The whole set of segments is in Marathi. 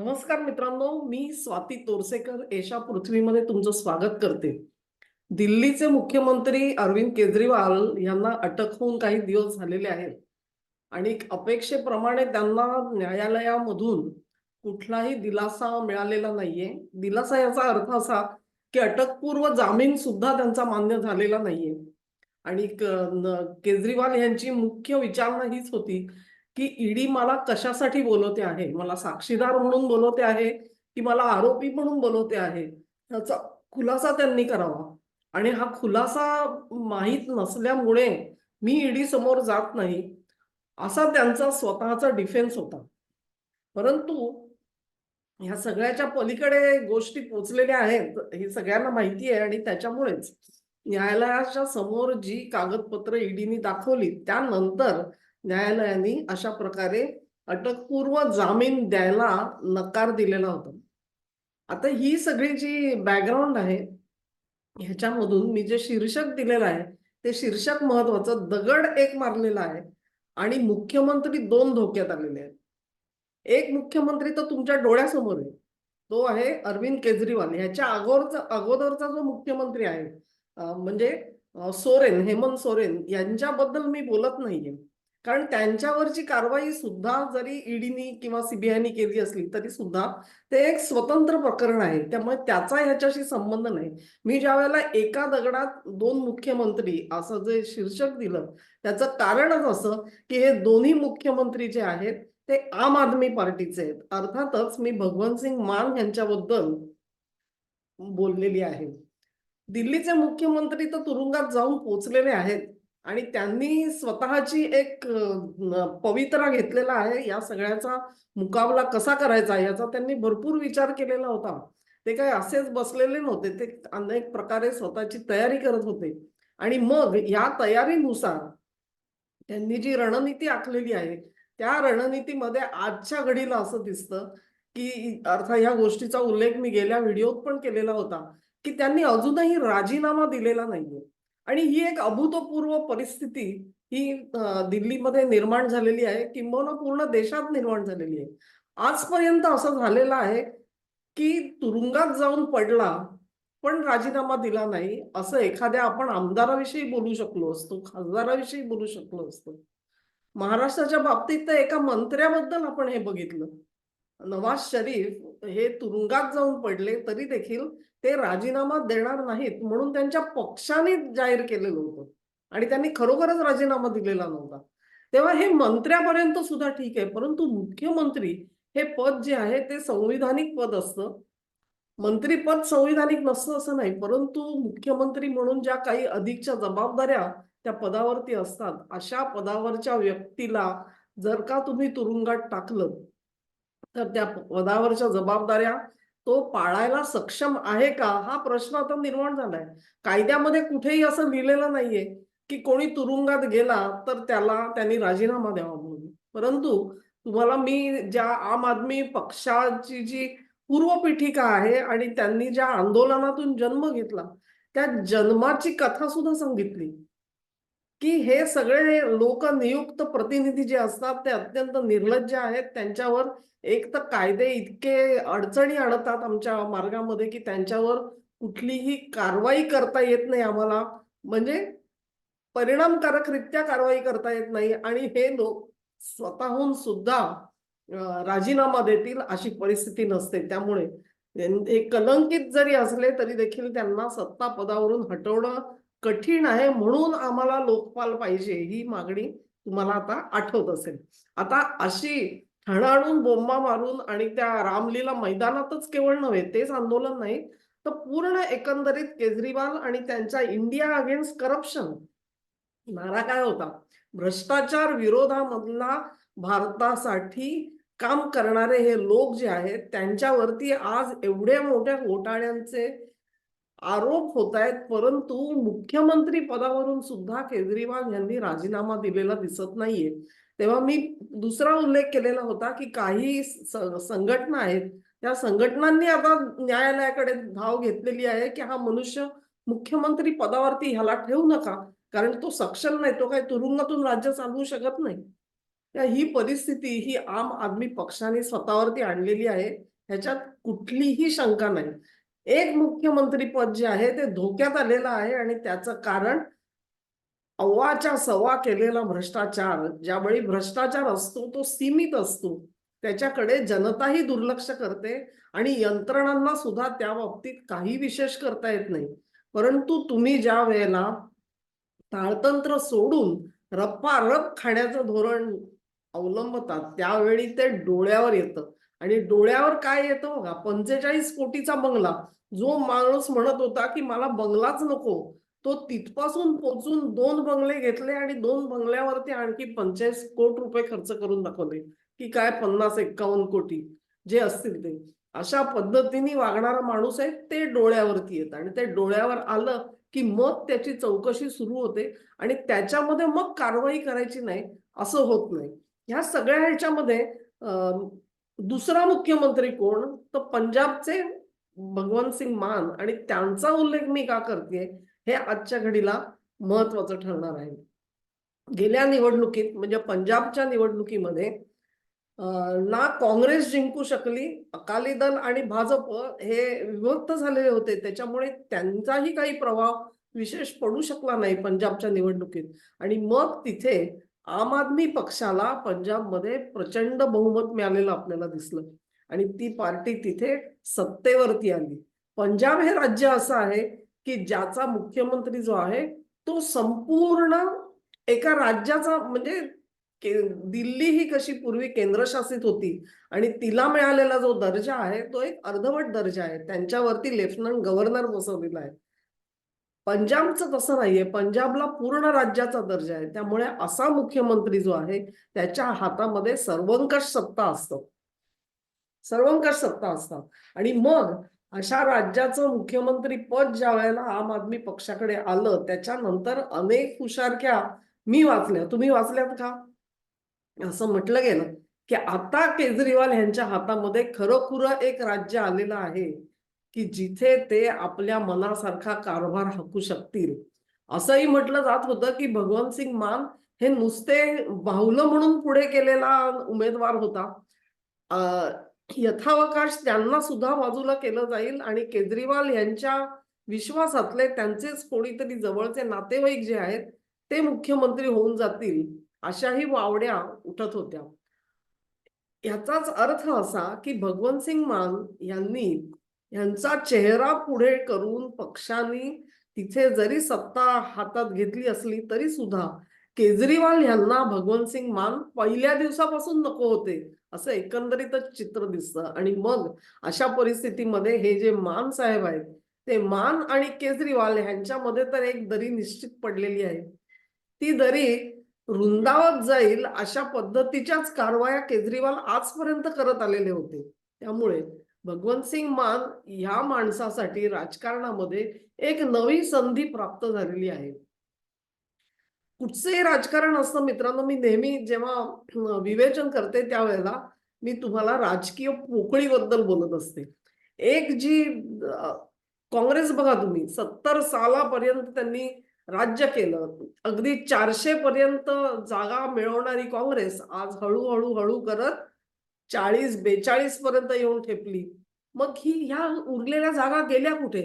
नमस्कार मित्रांनो मी स्वाती तोरसेकर एशा पृथ्वीमध्ये तुमचं स्वागत करते. दिल्लीचे मुख्यमंत्री अरविंद केजरीवाल यांना अटक होऊन काही दिवस झालेले आहेत. आणि अपेक्षेप्रमाणे त्यांना न्यायालयामधून कुठलाही दिलासा मिळालेला नाहीये. दिलासा याचा अर्थ असा की अटकपूर्व जामीन सुद्धा त्यांचा मान्य झालेला नाहीये. आणि केजरीवाल यांची मुख्य विचारणा हीच होती की ईडी मला कशासाठी बोलवते आहे? मला साक्षीदार म्हणून बोलवते आहे? की मला आरोपी म्हणून बोलवते आहे? याचा खुलासा त्यांनी करावा. आणि हा खुलासा माहीत नसल्यामुळे मी ईडी समोर जात नाही असा त्यांचा स्वतःचा डिफेन्स होता. परंतु ह्या सगळ्याच्या पलीकडे गोष्टी पोचलेल्या आहेत हे सगळ्यांना माहिती आहे आणि त्याच्यामुळेच न्यायालयाच्या समोर जी कागदपत्र ईडीने दाखवली त्यानंतर न्यायालयाने अशा प्रकारे अटकपूर्व जामीन द्यायला नकार दिलेला होता. आता ही सगळी जी बॅकग्राऊंड आहे ह्याच्यामधून मी जे शीर्षक दिलेलं आहे ते शीर्षक महत्वाचं दगड एक मारलेला आहे आणि मुख्यमंत्री दोन धोक्यात आलेले आहेत. एक मुख्यमंत्री तर तुमच्या डोळ्यासमोर आहे. तो आहे अरविंद केजरीवाल. ह्याच्या अगोदरचा अगोदरचा जो मुख्यमंत्री आहे म्हणजे सोरेन हेमंत सोरेन यांच्याबद्दल मी बोलत नाहीये. कारण त्यांच्यावरची कारवाई सुद्धा जरी ईडीनी किंवा सीबीआयनी केली असली तरी सुद्धा ते एक स्वतंत्र प्रकरण आहे. त्यामुळे त्याचा ह्याच्याशी संबंध नाही. मी ज्या वेळेला एका दगडात दोन मुख्यमंत्री असं जे शीर्षक दिलं त्याचं कारणच असं की हे दोन्ही मुख्यमंत्री जे आहेत ते आम आदमी पार्टीचे आहेत. अर्थातच मी भगवंत सिंग मान यांच्याबद्दल बोललेली आहे. दिल्लीचे मुख्यमंत्री तर तुरुंगात जाऊन पोचलेले आहेत. आणि त्यांनी स्वतःची एक पवित्रा घेतलेला आहे. या सगळ्याचा मुकाबला कसा करायचा याचा त्यांनी भरपूर विचार केलेला होता. ते काय असेच बसलेले नव्हते. ते अनेक प्रकारे स्वतःची तयारी करत होते. आणि मग या तयारीनुसार त्यांनी जी रणनीती आखलेली आहे त्या रणनीतीमध्ये आजच्या घडीला असं दिसतं की अर्थात या गोष्टीचा उल्लेख मी गेल्या व्हिडिओत पण केलेला होता की त्यांनी अजूनही राजीनामा दिलेला नाहीये. आणि ही एक अभूतपूर्व परिस्थिती ही दिल्लीमध्ये निर्माण झालेली आहे. किंबहुना पूर्ण देशात निर्माण झालेली आहे. आजपर्यंत असं झालेलं आहे की तुरुंगात जाऊन पडला पण राजीनामा दिला नाही असं एखाद्या आपण आमदाराविषयी बोलू शकलो असतो खासदाराविषयी बोलू शकलो असतो. महाराष्ट्राच्या बाबतीत तर एका मंत्र्याबद्दल आपण हे बघितलं. नवाज शरीफ हे तुरुंगात जाऊन पडले तरी देखील ते राजीनामा देणार नाहीत म्हणून त्यांच्या पक्षाने जाहीर केलेलं होतं. आणि त्यांनी खरोखरच राजीनामा दिलेला नव्हता. तेव्हा हे मंत्र्यापर्यंत सुद्धा ठीक आहे परंतु मुख्यमंत्री हे पद जे आहे ते संविधानिक पद असतं. मंत्रीपद संविधानिक नसतं असं नाही परंतु मुख्यमंत्री म्हणून ज्या काही अधिकच्या जबाबदाऱ्या त्या पदावरती असतात अशा पदावरच्या व्यक्तीला जर का तुम्ही तुरुंगात टाकलं तर त्या पदावरच्या जबाबदाऱ्या तो पाळायला सक्षम आहे का? हा प्रश्न आता निर्माण झालाय. कायद्यामध्ये कुठेही असं लिहिलेलं नाहीये की कोणी तुरुंगात गेला तर त्याला त्यांनी राजीनामा द्यावा म्हणून. परंतु तुम्हाला मी ज्या आम आदमी पक्षाची जी पूर्वपीठिका आहे आणि त्यांनी ज्या आंदोलनातून जन्म घेतला त्या जन्माची कथा सुद्धा सांगितली. की हे सगळे लोकनियुक्त प्रतिनिधी जे असतात ते अत्यंत निर्लज्ज आहेत. त्यांच्यावर एक तर कायदे इतके अडचणी आणतात आमच्या मार्गामध्ये की त्यांच्यावर कुठलीही कारवाई करता येत नाही आम्हाला. म्हणजे परिणामकारकरित्या कारवाई करता येत नाही आणि हे लोक स्वतःहून सुद्धा राजीनामा देतील अशी परिस्थिती नसते. त्यामुळे हे कलंकित जरी असले तरी देखील त्यांना सत्ता पदावरून हटवणं कठीण आहे म्हणून आम्हाला लोकपाल पाहिजे ही मागणी तुम्हाला आता आठवत असेल. आता अशी ठणाडून बोंबा मारून आणि त्या रामलीला मैदानातच केवळ नव्हे तेच आंदोलन नाही तर पूर्ण एकंदरीत केजरीवाल आणि त्यांच्या इंडिया अगेन्स्ट करप्शन नारा काय होता? भ्रष्टाचार विरोधामधला भारतासाठी काम करणारे हे लोक जे आहेत त्यांच्यावरती आज एवढ्या मोठ्या घोटाळ्यांचे आरोप होत आहेत परंतु मुख्यमंत्री पदावरून सुद्धा केजरीवाल यांनी राजीनामा दिलेला दिसत नाहीये. तेव्हा मी दुसरा उल्लेख केलेला होता की काही संघटना आहेत त्या संघटनांनी आता न्यायालयाकडे धाव घेतलेली आहे की हा मनुष्य मुख्यमंत्री पदावरती ह्याला ठेवू नका कारण तो सक्षम नाही तो काही तुरुंगातून राज्य चालवू शकत नाही. त्या ही परिस्थिती ही आम आदमी पक्षाने स्वतःवरती आणलेली आहे ह्याच्यात कुठलीही शंका नाही. एक मुख्यमंत्री पद जे आहे ते धोक्यात आलेलं आहे आणि त्याचं कारण अव्वाच्या सव्वा केलेला भ्रष्टाचार ज्यावेळी भ्रष्टाचार असतो तो सीमित असतो. त्याच्याकडे जनताही दुर्लक्ष करते आणि यंत्रणांना सुद्धा त्या बाबतीत काही विशेष करता येत नाही. परंतु तुम्ही ज्या वेळेला ताळतंत्र सोडून रप्पारप खाण्याचं धोरण अवलंबतात त्यावेळी ते डोळ्यावर येतं. आणि डोळ्यावर काय येतं बघा पंचेचाळीस कोटीचा बंगला. जो माणूस म्हणत होता की मला बंगलाच नको तो तिथपासून पोचून दोन बंगले घेतले आणि दोन बंगल्यावरती आणखी पंचेचाळीस कोट रुपये खर्च करून दाखवले. की काय पन्नास एक्कावन्न कोटी जे असतील ते. अशा पद्धतीने वागणारा माणूस आहे ते डोळ्यावरती येतं. आणि ते डोळ्यावर आलं की मग त्याची चौकशी सुरू होते. आणि त्याच्यामध्ये मग कारवाई करायची नाही असं होत नाही. ह्या सगळ्या ह्याच्यामध्ये दुसरा मुख्यमंत्री कोण? तर पंजाबचे भगवंत सिंग मान आणि त्यांचा उल्लेख मी का करते हे आजच्या घडीला महत्वाचं ठरणार आहे. गेल्या निवडणुकीत म्हणजे पंजाबच्या निवडणुकीमध्ये ना काँग्रेस जिंकू शकली अकाली दल आणि भाजप हे विभक्त झालेले होते. त्याच्यामुळे त्यांचाही काही प्रभाव विशेष पडू शकला नाही पंजाबच्या निवडणुकीत. आणि मग तिथे आम आदमी पक्षाला पंजाबमध्ये प्रचंड बहुमत मिळालेलं आपल्याला दिसलं. आणि ती पार्टी तिथे सत्तेवरती आली. पंजाब हे राज्य असं आहे की ज्याचा मुख्यमंत्री जो आहे तो संपूर्ण एका राज्याचा म्हणजे दिल्ली ही कशी पूर्वी केंद्रशासित होती आणि तिला मिळालेला जो दर्जा आहे तो एक अर्धवट दर्जा आहे. त्यांच्यावरती लेफ्टनंट गव्हर्नर बसवलेला आहे. पंजाबचं तसं नाहीये. पंजाबला पूर्ण राज्याचा दर्जा आहे. त्यामुळे असा मुख्यमंत्री जो आहे त्याच्या हातामध्ये सर्वंकष सत्ता असतं. सर्वंकष सत्ता असतात. आणि मग अशा राज्याचं मुख्यमंत्री पद ज्या वेळेला आम आदमी पक्षाकडे आलं त्याच्यानंतर अनेक हुशारक्या मी वाचल्या. तुम्ही वाचल्यात का? असं म्हटलं गेलं की आता केजरीवाल यांच्या हातामध्ये खरोखर एक राज्य आलेलं आहे. की जिथे ते आपल्या मनासारखा कारभार हाकू शकतील. असंही म्हटलं जात होतं की भगवंत सिंग मान हे नुसते बाहुलं म्हणून पुढे केलेला उमेदवार होता. यथावकाश त्यांना सुद्धा बाजूला केलं जाईल आणि केजरीवाल यांच्या विश्वासातले त्यांचेच कोणीतरी जवळचे नातेवाईक जे आहेत ते मुख्यमंत्री होऊन जातील अशाही वावड्या उठत होत्या. याचाच अर्थ असा की भगवंत सिंग मान यांनी यांचा चेहरा पुढे करून पक्षांनी तिथे जरी सत्ता हातात घेतली असली तरी सुद्धा केजरीवाल यांना भगवंत सिंग मान पहिल्या दिवसापासून नको होते असं एकंदरीतच चित्र दिसतं. आणि मग अशा परिस्थितीमध्ये हे जे मान साहेब आहेत ते मान आणि केजरीवाल ह्यांच्यामध्ये तर एक दरी निश्चित पडलेली आहे. ती दरी रुंदावत जाईल अशा पद्धतीच्याच कारवाया केजरीवाल आजपर्यंत करत आलेले होते. त्यामुळे भगवंत सिंग मान ह्या माणसासाठी राजकारणामध्ये एक नवी संधी प्राप्त झालेली आहे. कुठचंही राजकारण असतं मित्रांनो मी नेहमी जेव्हा विवेचन करते त्यावेळेला मी तुम्हाला राजकीय पोकळीबद्दल बोलत असते. एक जी काँग्रेस बघा तुम्ही सत्तर सालापर्यंत त्यांनी राज्य केलं. अगदी चारशे पर्यंत जागा मिळवणारी काँग्रेस आज हळूहळू हळू करत चाळीस बेचाळीस पर्यंत येऊन ठेपली. मग ही ह्या उरलेल्या जागा गेल्या कुठे?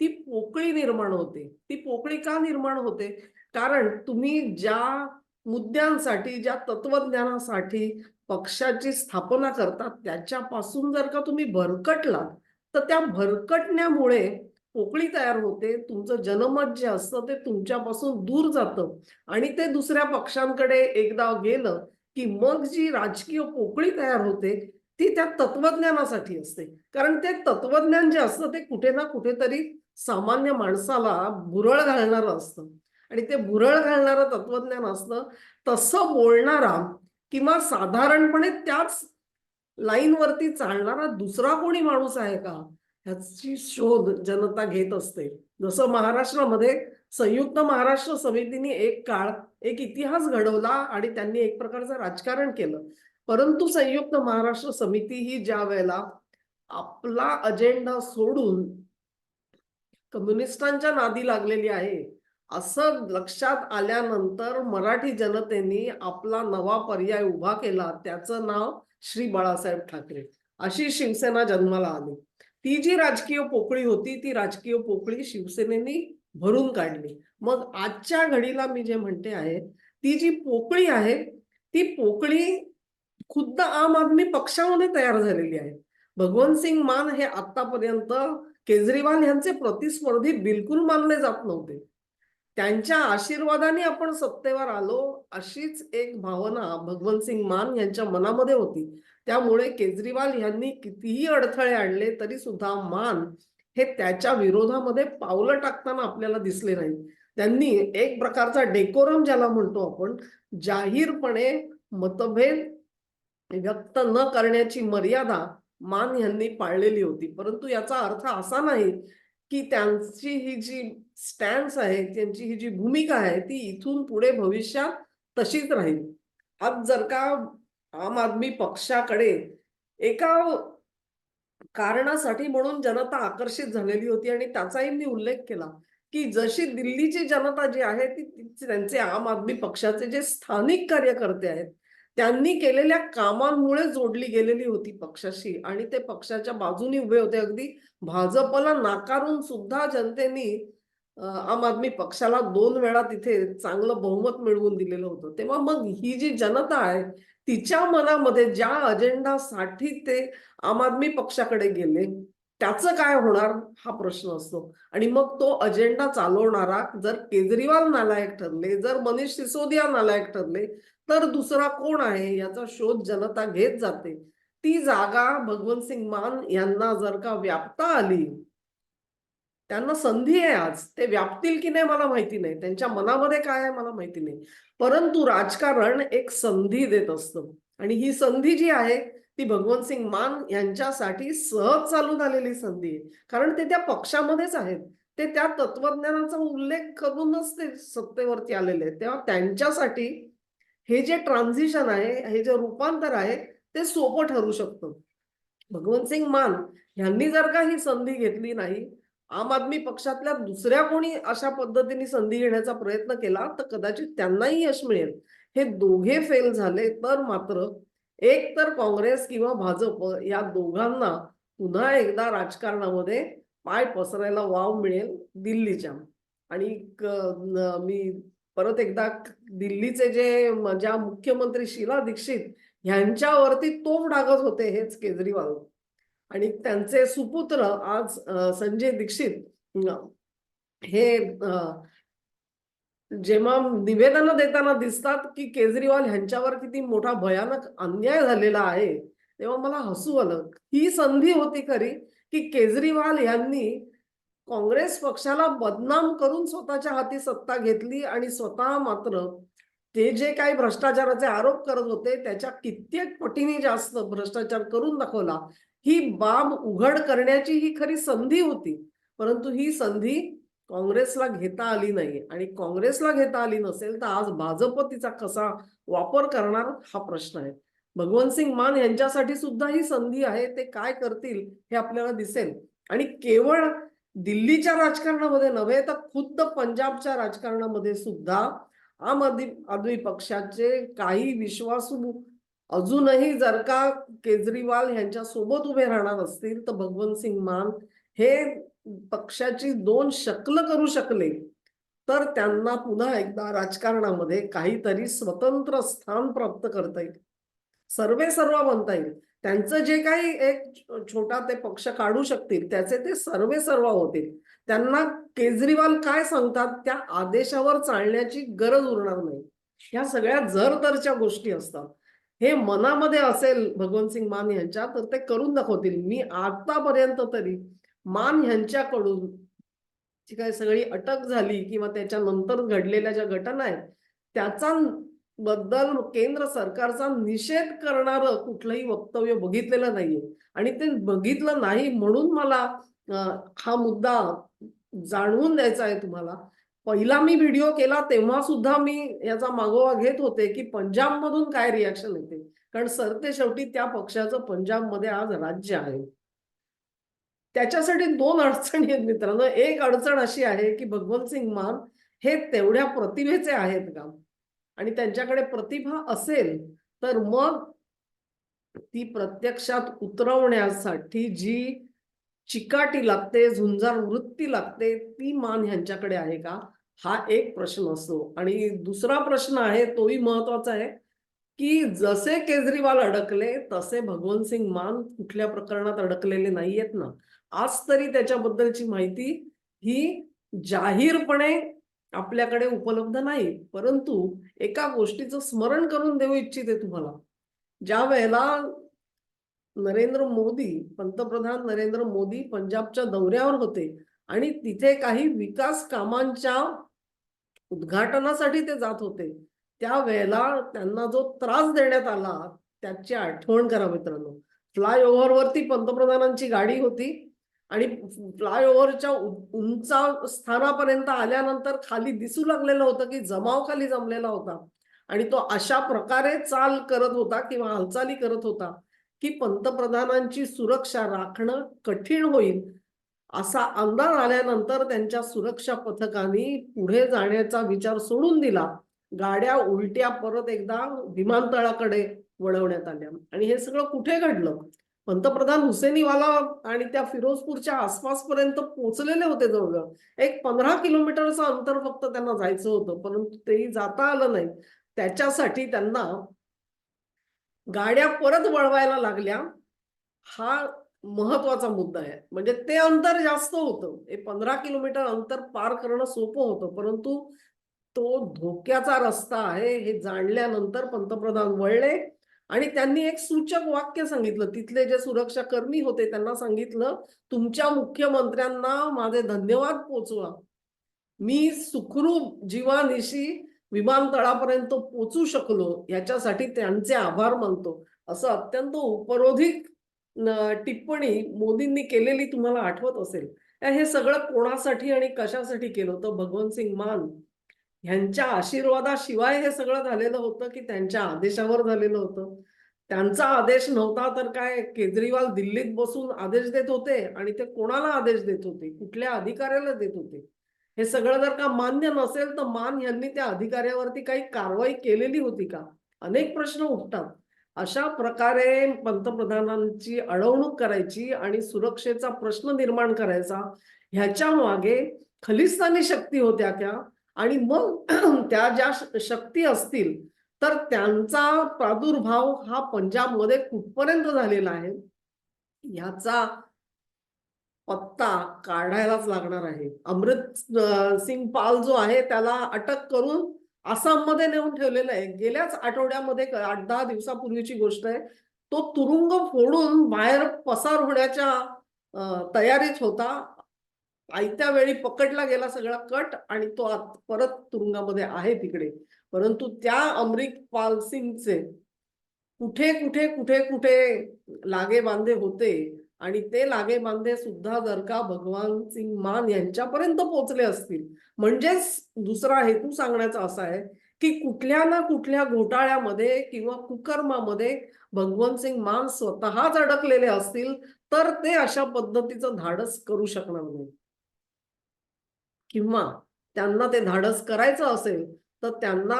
ती पोकळी निर्माण होते. ती पोकळी का निर्माण होते? कारण तुम्ही ज्या मुद्द्यांसाठी ज्या तत्वज्ञानासाठी पक्षाची स्थापना करतात त्याच्यापासून जर का तुम्ही भरकटलात तर त्या भरकटण्यामुळे पोकळी तयार होते तुमचं जनमत जे असतं ते तुमच्यापासून दूर जातं. आणि ते दुसऱ्या पक्षांकडे एकदा गेलं की मग जी राजकीय पोकळी तयार होते ती त्या तत्वज्ञानासाठी असते. कारण ते तत्वज्ञान जे असतं ते कुठे ना कुठेतरी सामान्य माणसाला भुरळ घालणारं असतं. आणि ते भुरळ घालणारं तत्वज्ञान असतं तसं बोलणारा किंवा साधारणपणे त्याच लाईनवरती चालणारा दुसरा कोणी माणूस आहे का? ह्याची शोध जनता घेत असते. जसं महाराष्ट्रामध्ये संयुक्त महाराष्ट्र समितीने एक काळ एक इतिहास घडवला आणि त्यांनी एक प्रकारचं राजकारण केलं. परंतु संयुक्त महाराष्ट्र समिती ही ज्या वेळेला आपला अजेंडा सोडून कम्युनिस्टांच्या नादी लागलेली आहे असं लक्षात आल्यानंतर मराठी जनतेने आपला नवा पर्याय उभा केला. त्याचं नाव श्री बाळासाहेब ठाकरे. अशी शिवसेना जन्माला आली. ती जी राजकीय पोकळी होती ती राजकीय पोकळी शिवसेनेनी भरून काढली. मग आजच्या घडीला मी जे म्हणते आहे ती जी पोकळी आहे ती पोकळी खुद्द आम आदमी पक्षामध्ये तयार झालेली आहे. भगवंत सिंग मान हे आतापर्यंत केजरीवाल यांचे प्रतिस्पर्धी बिलकुल मानले जात नव्हते. त्यांच्या आशीर्वादाने आपण सत्तेवर आलो अशीच एक भावना भगवंत सिंग मान यांच्या मनामध्ये होती. त्यामुळे केजरीवाल यांनी कितीही अडथळे आणले तरी सुद्धा मान हे त्याच्या विरोधामध्ये पावलं टाकताना आपल्याला दिसले नाही. त्यांनी एक प्रकारचा डेकोरम ज्याला म्हणतो आपण जाहीरपणे मतभेद व्यक्त न करण्याची मर्यादा मान यांनी पाळलेली होती. परंतु याचा अर्थ असा नाही की त्यांची ही जी स्टॅन्स आहे त्यांची ही जी भूमिका आहे ती इथून पुढे भविष्यात तशीच राहील. आज जर का आम आदमी पक्षाकडे एका कारणासाठी म्हणून जनता आकर्षित झालेली होती आणि त्याचाही मी उल्लेख केला की जशी दिल्लीची जनता जी आहे ती त्यांचे आम आदमी पक्षाचे जे स्थानिक कार्यकर्ते आहेत त्यांनी केलेल्या कामांमुळे जोडली गेलेली होती पक्षाशी आणि ते पक्षाच्या बाजूनी उभे होते. अगदी भाजपला नाकारून सुद्धा जनतेनी आम आदमी पक्षाला दोन वेळा तिथे चांगलं बहुमत मिळवून दिलेलं होतं. तेव्हा मग ही जी जनता आहे तिच्या मनामध्ये ज्या अजेंडासाठी ते आम आदमी पक्षाकडे गेले त्याचं काय होणार हा प्रश्न असतो. आणि मग तो अजेंडा चालवणारा जर केजरीवाल नालायक ठरले जर मनीष सिसोदिया नालायक ठरले तर दुसरा कोण आहे याचा शोध जनता घेत जाते. ती जागा भगवंत सिंग मान यांना जर का व्यापता आली त्यांना संधी आहे आज. ते व्यापतील की नाही मला माहिती नाही. त्यांच्या मनामध्ये काय आहे मला माहिती नाही. परंतु राजकारण एक संधी देत असतं. आणि ही संधी जी आहे ती भगवंत सिंग मान यांच्यासाठी सहज चालू झालेली संधी आहे. कारण ते त्या पक्षामध्येच आहेत. ते त्या तत्वज्ञानाचा उल्लेख करूनच ते सत्तेवरती आलेले आहेत. तेव्हा त्यांच्यासाठी हे जे ट्रान्झिशन आहे हे जे रूपांतर आहे ते सोपं ठरू शकतं. भगवंत सिंग मान यांनी जर का ही संधी घेतली नाही आम आदमी पक्षातल्या दुसऱ्या कोणी अशा पद्धतीने संधी घेण्याचा प्रयत्न केला तर कदाचित त्यांनाही यश मिळेल. हे दोघे फेल झाले तर मात्र एक तर काँग्रेस किंवा भाजप या दोघांना पुन्हा एकदा राजकारणामध्ये पाय पसरायला वाव मिळेल दिल्लीच्या. आणि मी परत एकदा दिल्लीचे जे ज्या मुख्यमंत्री शीला दीक्षित ह्यांच्यावरती तोफ डागत होते हेच केजरीवाल. आणि त्यांचे सुपुत्र आज संजय दीक्षित हे जेव्हा निवेदन देताना दिसतात की केजरीवाल ह्यांच्यावर किती मोठा भयानक अन्याय झालेला आहे तेव्हा मला हसू आलं. ही संधी होती खरी की केजरीवाल यांनी काँग्रेस पक्षाला बदनाम करून स्वतःच्या हाती सत्ता घेतली आणि स्वतः मात्र ते जे काही भ्रष्टाचाराचे आरोप करत होते त्याच्या कित्येक पटीने जास्त भ्रष्टाचार करून दाखवला. ही बाब उघड करण्याची ही खरी संधी होती. परंतु ही संधी काँग्रेसला घेता आली नाही आणि काँग्रेसला घेता आली नसेल तर आज भाजप तिचा कसा वापर करणार हा प्रश्न आहे. भगवंत सिंग मान यांच्यासाठी सुद्धा ही संधी आहे. ते काय करतील हे आपल्याला दिसेल. आणि केवळ दिल्लीच्या राजकारणामध्ये नव्हे तर खुद्द पंजाबच्या राजकारणामध्ये सुद्धा आम आदमी आदमी पक्षाचे काही विश्वासू अजूनही जर का केजरीवाल यांच्या सोबत उभे राहणार असतील तर भगवंत सिंग मान हे पक्षाची दोन शकल करू शकले तर त्यांना पुन्हा एकदा राजकारणामध्ये काहीतरी स्वतंत्र स्थान प्राप्त करता येईल. सर्वे सर्व बनता येईल. त्यांचं जे काही एक छोटा ते पक्ष काढू शकतील त्याचे ते सर्वे सर्व होतील. त्यांना केजरीवाल काय सांगतात त्या आदेशावर चालण्याची गरज उरणार नाही. ह्या सगळ्या जर तरच्या गोष्टी असतात. हे मनामध्ये असेल भगवंत सिंग मान यांच्या तर ते करून दाखवतील. मी आतापर्यंत तरी मान यांच्याकडून जी काय सगळी अटक झाली किंवा त्याच्यानंतर घडलेल्या ज्या घटना आहेत त्याचा बद्दल केंद्र सरकारचा निषेध करणारं कुठलंही वक्तव्य बघितलेलं नाहीये. आणि ते बघितलं नाही म्हणून मला हा मुद्दा जाणवून द्यायचा आहे तुम्हाला. पहिला मी व्हिडिओ केला तेव्हा सुद्धा मी याचा मागोवा घेत होते की पंजाबमधून काय रिॲक्शन येते. कारण सरते शेवटी त्या पक्षाचं पंजाबमध्ये आज राज्य आहे. त्याच्यासाठी दोन अडचणी आहेत मित्रांनो. एक अडचण अशी आहे की भगवंत सिंग मान हे तेवढ्या प्रतिभेचे आहेत का? आणि त्यांच्याकडे प्रतिभा असेल तर मग ती प्रत्यक्षात उतरवण्यासाठी जी चिकाटी लागते झुंजार वृत्ती लागते ती मान ह्यांच्याकडे आहे का? हा एक प्रश्न असतो. आणि दुसरा प्रश्न आहे तोही महत्त्वाचा आहे की जसे केजरीवाल अडकले तसे भगवंत सिंग मान कुठल्या प्रकरणात अडकलेले नाहीयेत ना. आज तरी त्याच्याबद्दलची माहिती ही जाहीरपणे आपल्याकडे उपलब्ध नाही. परंतु एका गोष्टीचं स्मरण करून देऊ इच्छिते तुम्हाला. ज्या वेळेला नरेंद्र मोदी पंतप्रधान नरेंद्र मोदी पंजाबच्या दौऱ्यावर होते आणि तिथे काही विकास कामांच्या उद्घाटनासाठी ते जात होते. त्यावेळेला त्यांना जो त्रास देण्यात आला त्याची आठवण करा मित्रांनो. फ्लायओव्हरवरती पंतप्रधानांची गाडी होती आणि फ्लायओव्हरच्या उंचा स्थानापर्यंत आल्यानंतर खाली दिसू लागलेलं होतं की जमाव खाली जमलेला होता. आणि तो अशा प्रकारे चाल करत होता किंवा हालचाली करत होता की पंतप्रधानांची सुरक्षा राखणं कठीण होईल. असा अंदाज आल्यानंतर त्यांच्या सुरक्षा पथकाने पुढे जाण्याचा विचार सोडून दिला. गाड्या उलट्या परत एकदा विमानतळाकडे वळवण्यात आल्या. आणि हे सगळं कुठे घडलं? पंतप्रधान हुसेनीवाला आणि त्या फिरोजपूरच्या आसपासपर्यंत पोहोचलेले होते जवळजवळ. एक पंधरा किलोमीटरचं अंतर फक्त त्यांना जायचं होतं परंतु तेही जाता आलं नाही. त्याच्यासाठी त्यांना गाड्या परत वळवायला लागल्या. हा महत्त्वाचा मुद्दा आहे. म्हणजे ते अंतर जास्त होतं. हे पंधरा किलोमीटर अंतर पार करणं सोपं होतं. परंतु तो धोक्याचा रस्ता आहे हे जाणल्यानंतर पंतप्रधान वळले आणि त्यांनी एक सूचक वाक्य सांगितलं. तिथले जे सुरक्षा कर्मी होते त्यांना सांगितलं तुमच्या मुख्यमंत्र्यांना माझे धन्यवाद पोचवा. मी सुखरूप जीवानिशी विमानतळापर्यंत पोचू शकलो. याच्यासाठी त्यांचे आभार मानतो. असं अत्यंत उपरोधिक टिप्पणी मोदींनी केलेली तुम्हाला आठवत असेल? हे सगळं कोणासाठी आणि कशासाठी केलं होतं? भगवंत सिंग मान ह्यांच्या आशीर्वादाशिवाय हे सगळं झालेलं होतं की त्यांच्या आदेशावर झालेलं होतं? त्यांचा आदेश नव्हता तर काय केजरीवाल दिल्लीत बसून आदेश देत होते आणि ते कोणाला आदेश देत होते? कुठल्या अधिकाऱ्याला देत होते? हे सगळं जर का मान्य नसेल तर मान यांनी त्या अधिकाऱ्यावरती काही कारवाई केलेली होती का? अनेक प्रश्न उठतात. अशा प्रकारे पंतप्रधानांची अडवणूक करायची आणि सुरक्षेचा प्रश्न निर्माण करायचा ह्याच्या मागे खलिस्तानी शक्ती होत्या त्या. आणि मग त्या ज्या शक्ती असतील तर त्यांचा प्रादुर्भाव हा पंजाबमध्ये कुठपर्यंत झालेला आहे? ह्याचा पत्ता काढायलाच लागणार आहे. अमृत सिंग पाल जो आहे त्याला अटक करून आसाममध्ये नेऊन ठेवलेलं आहे. गेल्याच आठवड्यामध्ये आठ दहा दिवसापूर्वीची गोष्ट आहे. तो तुरुंग फोडून बाहेर पसार होण्याच्या तयारीत होता. आयत्या वेळी पकडला गेला सगळा कट आणि तो परत तुरुंगामध्ये आहे तिकडे. परंतु त्या अमरिक पाल सिंगचे कुठे कुठे कुठे कुठे लागे बांधे होते आणि ते लागे बांधे सुद्धा जर का भगवान सिंग मान यांच्यापर्यंत पोचले असतील. म्हणजेच दुसरा हेतू सांगण्याचा असा आहे की कुठल्या ना कुठल्या घोटाळ्यामध्ये किंवा कुकर्मामध्ये भगवंत सिंग मान स्वतःच अडकलेले असतील तर ते अशा पद्धतीचं धाडस करू शकणार नाही. किंवा त्यांना ते धाडस करायचं असेल तर त्यांना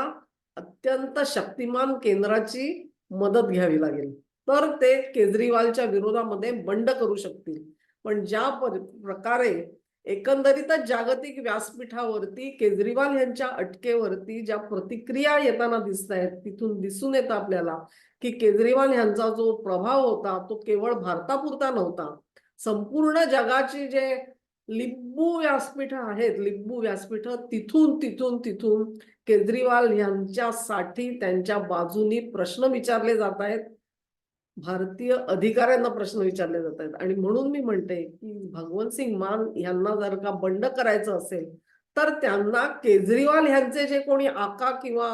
अत्यंत शक्तिमान केंद्राची मदत घ्यावी लागेल. तर ते केजरीवालच्या विरोधामध्ये बंड करू शकतील. पण ज्या प्रकारे एकंदरीतच जागतिक व्यासपीठावरती केजरीवाल यांच्या अटकेवरती ज्या प्रतिक्रिया येताना दिसत आहेत तिथून दिसून येतं आपल्याला की केजरीवाल यांचा जो प्रभाव होता तो केवळ भारतापुरता नव्हता. संपूर्ण जगाची जे लिंबू व्यासपीठ आहेत लिंबू व्यासपीठ तिथून तिथून तिथून केजरीवाल यांच्यासाठी त्यांच्या बाजूनी प्रश्न विचारले जात आहेत. भारतीय अधिकाऱ्यांना प्रश्न विचारले जात आहेत. आणि म्हणून मी म्हणते की भगवंत सिंग मान यांना जर का बंड करायचं असेल तर त्यांना केजरीवाल यांचे जे कोणी आका किंवा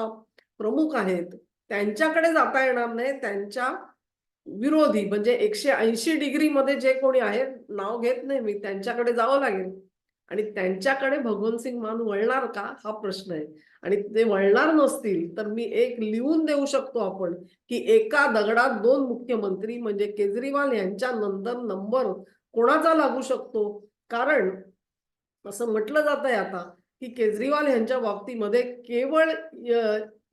प्रमुख आहेत त्यांच्याकडे जाता येणार नाही. त्यांच्या विरोधी म्हणजे एकशे ऐंशी डिग्री मध्ये जे कोणी आहेत नाव घेत नाही. मी त्यांच्याकडे जावं लागेल. आणि त्यांच्याकडे भगवंत सिंग मान वळणार का? हा प्रश्न आहे. आणि ते वळणार नसतील तर मी एक लिहून देऊ शकतो आपण की एका दगडात दोन मुख्यमंत्री म्हणजे केजरीवाल यांच्या नंतर नंबर कोणाचा लागू शकतो? कारण असं म्हटलं जात आहे आता की केजरीवाल यांच्या बाबतीमध्ये केवळ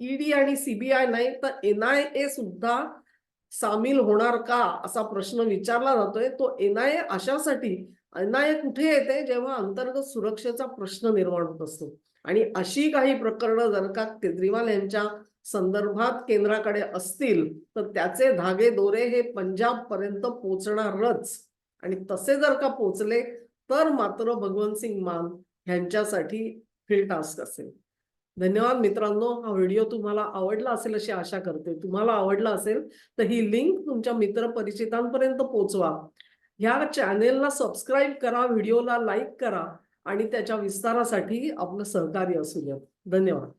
ईडी आणि सीबीआय नाही तर एनआयए सुद्धा सामील होणार का असा प्रश्न विचारला जातोय. तो एनआयए अशासाठी एन आय ए कुठे येते? जेव्हा अंतर्गत सुरक्षेचा प्रश्न निर्माण होत असतो. आणि अशी काही प्रकरणं जर का केजरीवाल यांच्या संदर्भात केंद्राकडे असतील तर त्याचे धागे दोरे हे पंजाब पर्यंत पोचणारच. आणि तसे जर का पोचले तर मात्र भगवंत सिंग मान ह्यांच्यासाठी फील्ड टास्क असेल. धन्यवाद मित्रांनो हा व्हिडिओ तुम्हाला आवडला असेल अशी आशा करते. तुम्हाला आवडला असेल तर ही लिंक तुमच्या मित्र परिचितांपर्यंत पोहोचवा ह्या चॅनेलला सबस्क्राईब करा व्हिडिओला लाईक करा. आणि त्याच्या विस्तारासाठी आपलं सहकार्य असू द्या. धन्यवाद.